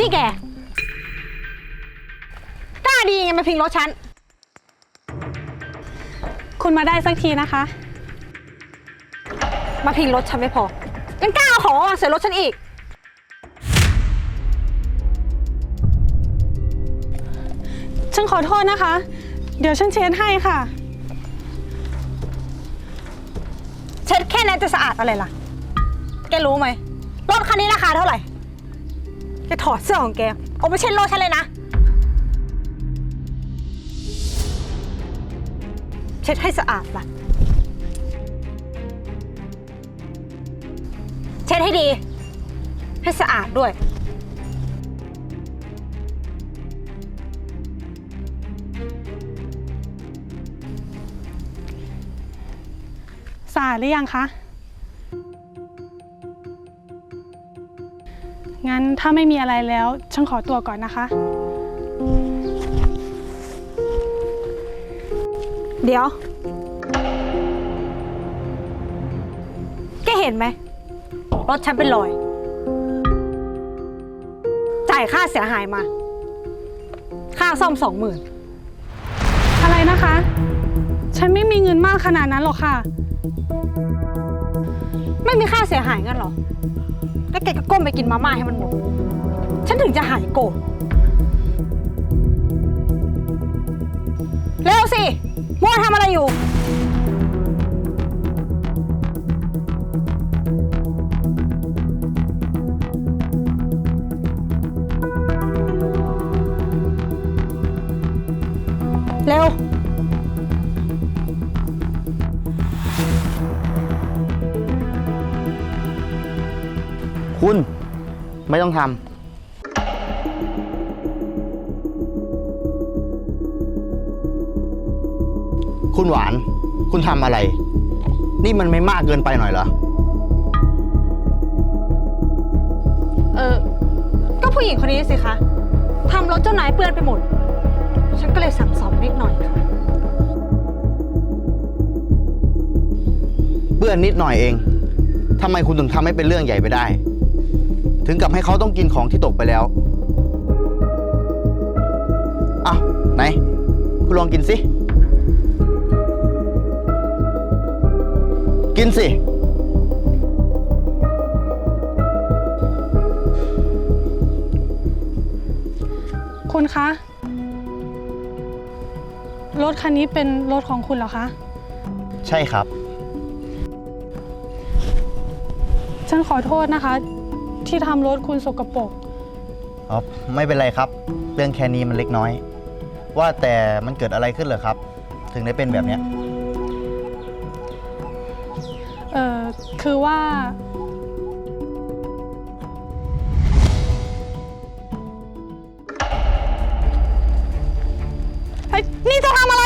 นี่แกกล้าดีไงมาพิงรถฉัน คุณมาได้สักทีนะคะ มาพิงรถฉันไม่พอ ยังกล้าเอาของมาวางใส่รถฉันอีก ฉันขอโทษนะคะ เดี๋ยวฉันเช็ดให้ค่ะ เช็ดแค่นั้นจะสะอาดอะไรล่ะ แกรู้ไหม รถคันนี้ราคาเท่าไหร่ แกถอดเสื้อของแกออกไปเช็ดรถฉันเลยนะ เช็ดให้สะอาดล่ะ เช็ดให้ดี ให้สะอาดด้วย สะอาดหรือยังคะ งั้นถ้าไม่มีอะไรแล้ว ฉันขอตัวก่อนนะคะ เดี๋ยว แกเห็นไหมรถฉันเป็นรอย จ่ายค่าเสียหายมา ค่าซ่อมสองหมื่นอะไรนะคะ ฉันไม่มีเงินมากขนาดนั้นหรอกค่ะไม่มีค่าเสียหายงั้นเหรอ แล้วแกก็ก้มไปกินมาม่าให้มันหมด ฉันถึงจะหายโกรธเร็วสิมัวทำอะไรอยู่ คุณไม่ต้องทำคุณหวาน คุณทำอะไร นี่มันไม่มากเกินไปหน่อยเหรอ เออ ก็ผู้หญิงคนนี้สิคะ ทำรถเจ้านายเปื้อนไปหมด ฉันก็เลยสั่งสอนนิดหน่อยค่ะ เปื้อนนิดหน่อยเอง ทำไมคุณถึงทำให้เป็นเรื่องใหญ่ไปได้ ถึงกับให้เขาต้องกินของที่ตกไปแล้วอ้าวไหน คุณลองกินสิ กินสิ คุณคะ รถคันนี้เป็นรถของคุณเหรอคะ ใช่ครับ ฉันขอโทษนะคะ ที่ทำรถคุณสกปรกอ๋อไม่เป็นไรครับ เรื่องแค่นี้มันเล็กน้อย ว่าแต่มันเกิดอะไรขึ้นเหรอครับ ถึงได้เป็นแบบเนี้ยเอ่อคือว่า เฮ้ย นี่จะทำอะไร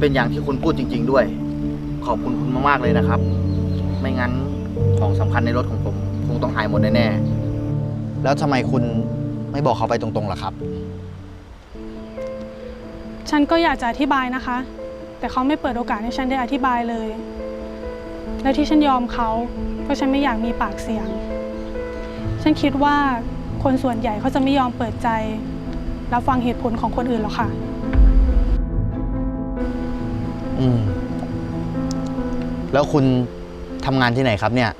เป็นอย่างที่คุณพูดจริง ๆ ด้วย ขอบคุณคุณมากๆเลยนะครับ ไม่งั้นของสำคัญในรถของผม คงต้องหายหมดแน่ๆแล้วทำไมคุณไม่บอกเขาไปตรงๆล่ะครับ ฉันก็อยากจะอธิบายนะคะ แต่เขาไม่เปิดโอกาสให้ฉันได้อธิบายเลย และที่ฉันยอมเขาเพราะฉันไม่อยากมีปากเสียง ฉันคิดว่าคนส่วนใหญ่เขาจะไม่ยอมเปิดใจรับฟังเหตุผลของคนอื่นหรอกค่ะ อืม แล้วคุณทำงานที่ไหนครับเนี่ย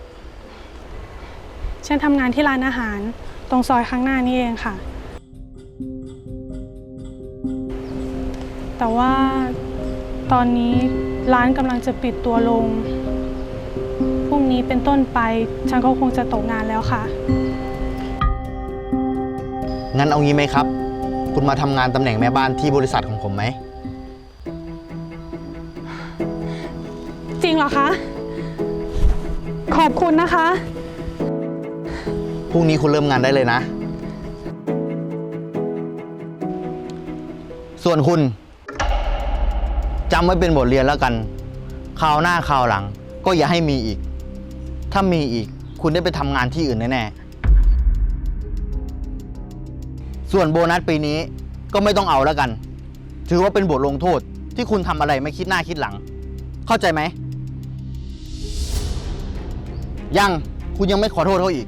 ฉันทำงานที่ร้านอาหาร ตรงซอยข้างหน้านี่เองค่ะ แต่ว่าตอนนี้ร้านกำลังจะปิดตัวลง พรุ่งนี้เป็นต้นไป ฉันก็คงจะตกงานแล้วค่ะ งั้นเอางี้ไหมครับ คุณมาทำงานตำแหน่งแม่บ้านที่บริษัทของผมไหม จริงเหรอคะ ขอบคุณนะคะ พรุ่งนี้คุณเริ่มงานได้เลยนะ ส่วนคุณจำไว้เป็นบทเรียนแล้วกันคราวหน้าคราวหลัง ก็อย่าให้มีอีก ถ้ามีอีก คุณได้ไปทำงานที่อื่นแน่ๆ ส่วนโบนัสปีนี้ก็ไม่ต้องเอาแล้วกัน ถือว่าเป็นบทลงโทษที่คุณทำอะไรไม่คิดหน้าคิดหลัง เข้าใจไหม ยังคุณยังไม่ขอโทษเขาอีก